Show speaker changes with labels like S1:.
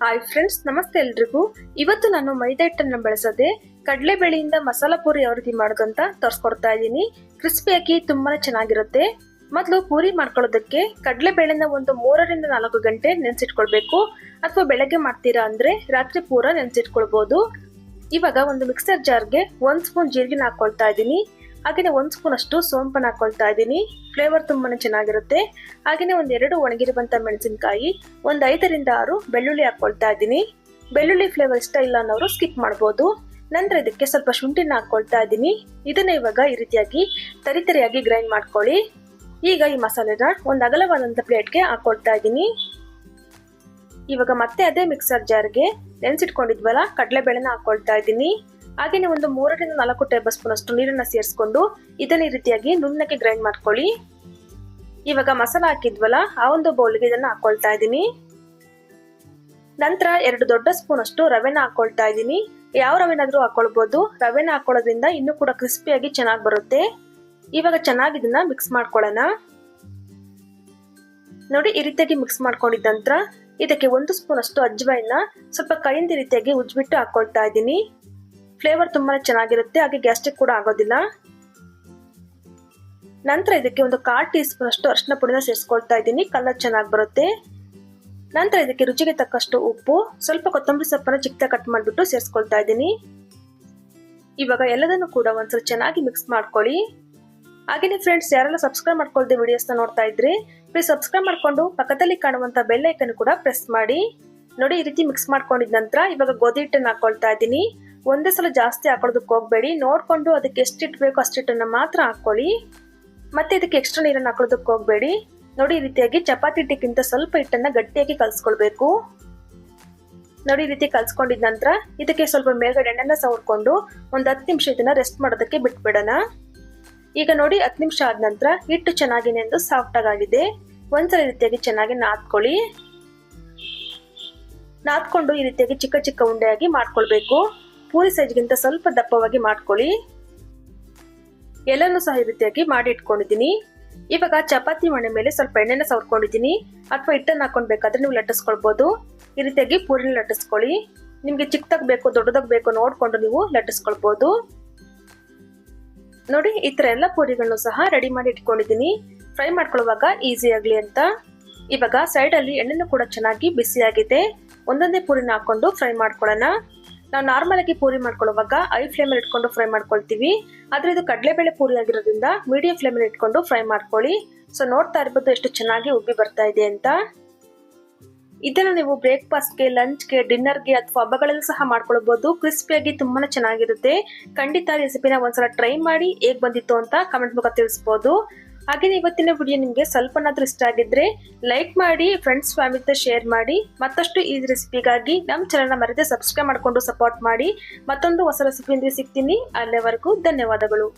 S1: Hi friends ನಮಸ್ತೆ ಎಲ್ರಿಗೂ. ಇವತ್ತು ನಾನು ಮೈದಾ ಹಿಟ್ಟನ್ನು ಬಳಸದೆ ಕಡಲೆಬೇಳೆಯಿಂದ ಮಸಾಲಾ ಪೂರಿ ಯಾವ ರೀತಿ ಮಾಡೋದಂತ ತೋರಿಸ್ಕೊಡ್ತಾ ಇದ್ದೀನಿ. ಕ್ರಿಸ್ಪಿಯಾಗಿ ತುಂಬಾ ಚೆನ್ನಾಗಿರುತ್ತೆ. ಮೊದಲು ಪೂರಿ ಮಾಡ್ಕೊಳ್ಳೋದಕ್ಕೆ ಕಡಲೆಬೇಳೆನ ಒಂದು ಮೂರರಿಂದ ನಾಲ್ಕು ಗಂಟೆ ನೆನೆಸಿಟ್ಕೊಳ್ಬೇಕು. ಅಥವಾ ಬೆಳಗ್ಗೆ ಮಾಡ್ತೀರಾ ಅಂದ್ರೆ ರಾತ್ರಿ ಪೂರ ನೆನೆಸಿಟ್ಕೊಳ್ಬಹುದು ಇವಾಗ ಒಂದು ಮಿಕ್ಸರ್ ಜಾರ್ಗೆ ಒಂದ್ ಸ್ಪೂನ್ ಜೀರಿಗೆ ಹಾಕೊಳ್ತಾ ಇದ್ದೀನಿ. ಹಾಗೆಯೇ ಒಂದು ಸ್ಪೂನ್ ಅಷ್ಟು ಸೋಂಪನ್ನು ಹಾಕೊಳ್ತಾ ಇದ್ದೀನಿ. ಫ್ಲೇವರ್ ತುಂಬಾ ಚೆನ್ನಾಗಿರುತ್ತೆ. ಹಾಗೆಯೇ ಒಂದೆರಡು ಒಣಗಿರುವಂಥ ಮೆಣಸಿನಕಾಯಿ, ಒಂದು ಐದರಿಂದ ಆರು ಬೆಳ್ಳುಳ್ಳಿ ಹಾಕ್ಕೊಳ್ತಾ ಇದ್ದೀನಿ. ಬೆಳ್ಳುಳ್ಳಿ ಫ್ಲೇವರ್ ಇಷ್ಟ ಇಲ್ಲ ಅನ್ನೋರು ಸ್ಕಿಪ್ ಮಾಡ್ಬೋದು. ನಂತರ ಇದಕ್ಕೆ ಸ್ವಲ್ಪ ಶುಂಠಿನ ಹಾಕ್ಕೊಳ್ತಾ ಇದ್ದೀನಿ. ಇದನ್ನ ಇವಾಗ ಈ ರೀತಿಯಾಗಿ ತರಿತರಿಯಾಗಿ ಗ್ರೈಂಡ್ ಮಾಡ್ಕೊಳ್ಳಿ. ಈಗ ಈ ಮಸಾಲೆನ ಒಂದು ಅಗಲವಾದಂಥ ಪ್ಲೇಟ್ಗೆ ಹಾಕ್ಕೊಳ್ತಾ ಇದ್ದೀನಿ. ಇವಾಗ ಮತ್ತೆ ಅದೇ ಮಿಕ್ಸರ್ ಜಾರ್ಗೆ ನೆನೆಸಿಟ್ಕೊಂಡಿದ್ವಲ್ಲ, ಕಡಲೆಬೇಳೆನ ಹಾಕ್ಕೊಳ್ತಾ ಇದ್ದೀನಿ. ಹಾಗೆಯೇ ಒಂದು ಮೂರರಿಂದ ನಾಲ್ಕು ಟೇಬಲ್ ಸ್ಪೂನ್ ಅಷ್ಟು ನೀರನ್ನ ಸೇರಿಸ್ಕೊಂಡು ಇದನ್ನ ಈ ರೀತಿಯಾಗಿ ನುಣ್ಣಕ್ಕೆ ಗ್ರೈಂಡ್ ಮಾಡ್ಕೊಳ್ಳಿ. ಇವಾಗ ಮಸಾಲ ಹಾಕಿದ್ವಲ್ಲ, ಆ ಒಂದು ಬೌಲ್ಗೆ ಇದನ್ನ ಹಾಕೊಳ್ತಾ ಇದ್ದೀನಿ. ನಂತರ ಎರಡು ದೊಡ್ಡ ಸ್ಪೂನ್ ಅಷ್ಟು ರವೆನ ಹಾಕೊಳ್ತಾ ಇದ್ದೀನಿ. ಯಾವ ರವೆನಾದ್ರೂ ಹಾಕೊಳ್ಬಹುದು ರವೆನ ಹಾಕೊಳ್ಳೋದ್ರಿಂದ ಇನ್ನೂ ಕೂಡ ಕ್ರಿಸ್ಪಿಯಾಗಿ ಚೆನ್ನಾಗಿ ಬರುತ್ತೆ. ಇವಾಗ ಚೆನ್ನಾಗಿ ಇದನ್ನ ಮಿಕ್ಸ್ ಮಾಡ್ಕೊಳ್ಳೋಣ. ನೋಡಿ, ಈ ರೀತಿಯಾಗಿ ಮಿಕ್ಸ್ ಮಾಡ್ಕೊಂಡಿದ್ದ ನಂತರ ಇದಕ್ಕೆ ಒಂದು ಸ್ಪೂನ್ ಅಷ್ಟು ಅಜ್ವಾಯಿನ ಸ್ವಲ್ಪ ಕೈಯಿಂದ ರೀತಿಯಾಗಿ ಉಜ್ಬಿಟ್ಟು ಹಾಕೊಳ್ತಾ ಇದ್ದೀನಿ. ಫ್ಲೇವರ್ ತುಂಬಾ ಚೆನ್ನಾಗಿರುತ್ತೆ. ಹಾಗೆ ಗ್ಯಾಸ್ಟ್ರಿಕ್ ಕೂಡ ಆಗೋದಿಲ್ಲ. ನಂತರ ಇದಕ್ಕೆ ಒಂದು ಕಾಲ್ ಟೀ ಸ್ಪೂನ್ ಅಷ್ಟು ಅರಿಶಿನ ಪುಡಿನ ಸೇರಿಸ್ಕೊಳ್ತಾ ಇದ್ದೀನಿ. ಕಲರ್ ಚೆನ್ನಾಗಿ ಬರುತ್ತೆ. ನಂತರ ಇದಕ್ಕೆ ರುಚಿಗೆ ತಕ್ಕಷ್ಟು ಉಪ್ಪು, ಸ್ವಲ್ಪ ಕೊತ್ತಂಬರಿ ಸೊಪ್ಪನ್ನು ಚಿಕ್ಕ ಕಟ್ ಮಾಡಿಬಿಟ್ಟು ಸೇರಿಸ್ಕೊಳ್ತಾ ಇದ್ದೀನಿ. ಇವಾಗ ಎಲ್ಲದನ್ನು ಕೂಡ ಒಂದ್ಸಲ ಚೆನ್ನಾಗಿ ಮಿಕ್ಸ್ ಮಾಡ್ಕೊಳ್ಳಿ. ಹಾಗೆಯೇ ಫ್ರೆಂಡ್ಸ್ ಯಾರೆಲ್ಲ ಸಬ್ಸ್ಕ್ರೈಬ್ ಮಾಡ್ಕೊಳ್ದೆ ವಿಡಿಯೋಸ್ನ ನೋಡ್ತಾ ಇದ್ರಿ ಪ್ಲೀಸ್ ಸಬ್ಸ್ಕ್ರೈಬ್ ಮಾಡಿಕೊಂಡು ಪಕ್ಕದಲ್ಲಿ ಕಾಣುವಂಥ ಬೆಲ್ ಐಕನ್ ಕೂಡ ಪ್ರೆಸ್ ಮಾಡಿ. ನೋಡಿ, ಈ ರೀತಿ ಮಿಕ್ಸ್ ಮಾಡ್ಕೊಂಡಿದ ನಂತರ ಇವಾಗ ಗೋಧಿ ಹಿಟ್ಟನ್ನು ಹಾಕೊಳ್ತಾ ಇದ್ದೀನಿ. ಒಂದೇ ಸಲ ಜಾಸ್ತಿ ಹಾಕೊಳ್ಳೋದಕ್ಕೆ ಹೋಗಬೇಡಿ. ನೋಡಿಕೊಂಡು ಅದಕ್ಕೆ ಎಷ್ಟು ಹಿಟ್ಟು ಬೇಕೋ ಅಷ್ಟು ಹಿಟ್ಟನ್ನು ಮಾತ್ರ ಹಾಕ್ಕೊಳ್ಳಿ. ಮತ್ತೆ ಇದಕ್ಕೆ ಎಕ್ಸ್ಟ್ರಾ ನೀರನ್ನು ಹಾಕೊಳ್ಳೋದಕ್ಕೆ ಹೋಗಬೇಡಿ. ನೋಡಿ ಈ ರೀತಿಯಾಗಿ ಚಪಾತಿ ಹಿಟ್ಟಿಗಿಂತ ಸ್ವಲ್ಪ ಹಿಟ್ಟನ್ನು ಗಟ್ಟಿಯಾಗಿ ಕಲಿಸ್ಕೊಳ್ಬೇಕು. ನೋಡಿ ಈ ರೀತಿ ಕಲ್ಸ್ಕೊಂಡಿದ ನಂತರ ಇದಕ್ಕೆ ಸ್ವಲ್ಪ ಮೇಲ್ಗಡೆ ಎಣ್ಣೆನ ಸವರ್ಕೊಂಡು ಒಂದು ಹತ್ತು ನಿಮಿಷ ಇದನ್ನ ರೆಸ್ಟ್ ಮಾಡೋದಕ್ಕೆ ಬಿಟ್ಬಿಡೋಣ. ಈಗ ನೋಡಿ ಹತ್ತು ನಿಮಿಷ ಆದ ನಂತರ ಹಿಟ್ಟು ಚೆನ್ನಾಗಿ ಎಂದು ಸಾಫ್ಟ್ ಆಗಿದೆ. ಒಂದ್ಸಲ ರೀತಿಯಾಗಿ ಚೆನ್ನಾಗಿ ನಾದ್ಕೊಳ್ಳಿ. ನಾದ್ಕೊಂಡು ಈ ರೀತಿಯಾಗಿ ಚಿಕ್ಕ ಚಿಕ್ಕ ಉಂಡೆಯಾಗಿ ಮಾಡ್ಕೊಳ್ಬೇಕು. ಪೂರಿ ಸೈಜ್ಗಿಂತ ಸ್ವಲ್ಪ ದಪ್ಪವಾಗಿ ಮಾಡ್ಕೊಳ್ಳಿ. ಎಲ್ಲನೂ ಸಹ ಈ ರೀತಿಯಾಗಿ ಮಾಡಿ ಇಟ್ಕೊಂಡಿದ್ದೀನಿ ಇವಾಗ ಚಪಾತಿ ಮಣೆ ಮೇಲೆ ಸ್ವಲ್ಪ ಎಣ್ಣೆನ ಸವರ್ಕೊಂಡಿದ್ದೀನಿ. ಅಥವಾ ಹಿಟ್ಟನ್ನು ಹಾಕೊಂಡು ಬೇಕಾದ್ರೆ ನೀವು ಲಟ್ಟಿಸ್ಕೊಳ್ಬೋದು. ಈ ರೀತಿಯಾಗಿ ಪೂರಿನ ಲಟ್ಟಿಸ್ಕೊಳ್ಳಿ. ನಿಮಗೆ ಚಿಕ್ಕದಾಗ ಬೇಕು ದೊಡ್ಡದಾಗ ಬೇಕು ನೋಡಿಕೊಂಡು ನೀವು ಲಟ್ಟಿಸ್ಕೊಳ್ಬೋದು. ನೋಡಿ, ಈ ಥರ ಎಲ್ಲ ಪೂರಿಗಳನ್ನು ಸಹ ರೆಡಿ ಮಾಡಿ ಇಟ್ಕೊಂಡಿದ್ದೀನಿ. ಫ್ರೈ ಮಾಡ್ಕೊಳ್ಳುವಾಗ ಈಸಿ ಆಗಲಿ ಅಂತ. ಇವಾಗ ಸೈಡಲ್ಲಿ ಎಣ್ಣೆನೂ ಕೂಡ ಚೆನ್ನಾಗಿ ಬಿಸಿಯಾಗಿದೆ ಒಂದೊಂದೇ ಪೂರಿನ ಹಾಕ್ಕೊಂಡು ಫ್ರೈ ಮಾಡ್ಕೊಳ್ಳೋಣ. ನಾವು ನಾರ್ಮಲ್ ಆಗಿ ಪೂರಿ ಮಾಡ್ಕೊಳ್ಳುವಾಗ ಐ ಫ್ಲೇಮಲ್ಲಿ ಇಟ್ಕೊಂಡು ಫ್ರೈ ಮಾಡ್ಕೊಳ್ತೀವಿ. ಆದರೆ ಇದು ಕಡಲೆಬೇಳೆ ಪೂರಿ ಆಗಿರೋದ್ರಿಂದ ಮೀಡಿಯಂ ಫ್ಲೇಮಲ್ಲಿ ಇಟ್ಕೊಂಡು ಫ್ರೈ ಮಾಡ್ಕೊಳ್ಳಿ. ಸೊ ನೋಡ್ತಾ ಇರ್ಬೋದು ಎಷ್ಟು ಚೆನ್ನಾಗಿ ಉಬ್ಬಿ ಬರ್ತಾ ಇದೆ ಅಂತ. ಇದನ್ನು ನೀವು ಬ್ರೇಕ್ಫಾಸ್ಟ್ಗೆ, ಲಂಚ್ಗೆ, ಡಿನ್ನರ್ಗೆ ಅಥವಾ ಹಬ್ಬಗಳಲ್ಲೂ ಸಹ ಮಾಡ್ಕೊಳ್ಬೋದು. ಕ್ರಿಸ್ಪಿಯಾಗಿ ತುಂಬಾ ಚೆನ್ನಾಗಿರುತ್ತೆ. ಖಂಡಿತ ರೆಸಿಪಿನ ಒಂದ್ಸಲ ಟ್ರೈ ಮಾಡಿ ಹೇಗೆ ಬಂದಿತ್ತು ಅಂತ ಕಮೆಂಟ್ ಮೂಲಕ ತಿಳಿಸ್ಬೋದು. ಹಾಗೆಯೇ ಇವತ್ತಿನ ವಿಡಿಯೋ ನಿಮಗೆ ಸ್ವಲ್ಪನಾದ್ರೂ ಇಷ್ಟ ಆಗಿದ್ರೆ ಲೈಕ್ ಮಾಡಿ ಫ್ರೆಂಡ್ಸ್ ಫ್ಯಾಮಿಲಿ ಶೇರ್ ಮಾಡಿ, ಮತ್ತಷ್ಟು ಈ ರೆಸಿಪಿಗಾಗಿ ನಮ್ಮ ಚಾನಲ್ನ ಮರೆತೆ ಸಬ್ಸ್ಕ್ರೈಬ್ ಮಾಡಿಕೊಂಡು ಸಪೋರ್ಟ್ ಮಾಡಿ. ಮತ್ತೊಂದು ಹೊಸ ರೆಸಿಪಿಯೊಂದಿಗೆ ಸಿಗ್ತೀನಿ. ಅಲ್ಲಿವರೆಗೂ ಧನ್ಯವಾದಗಳು.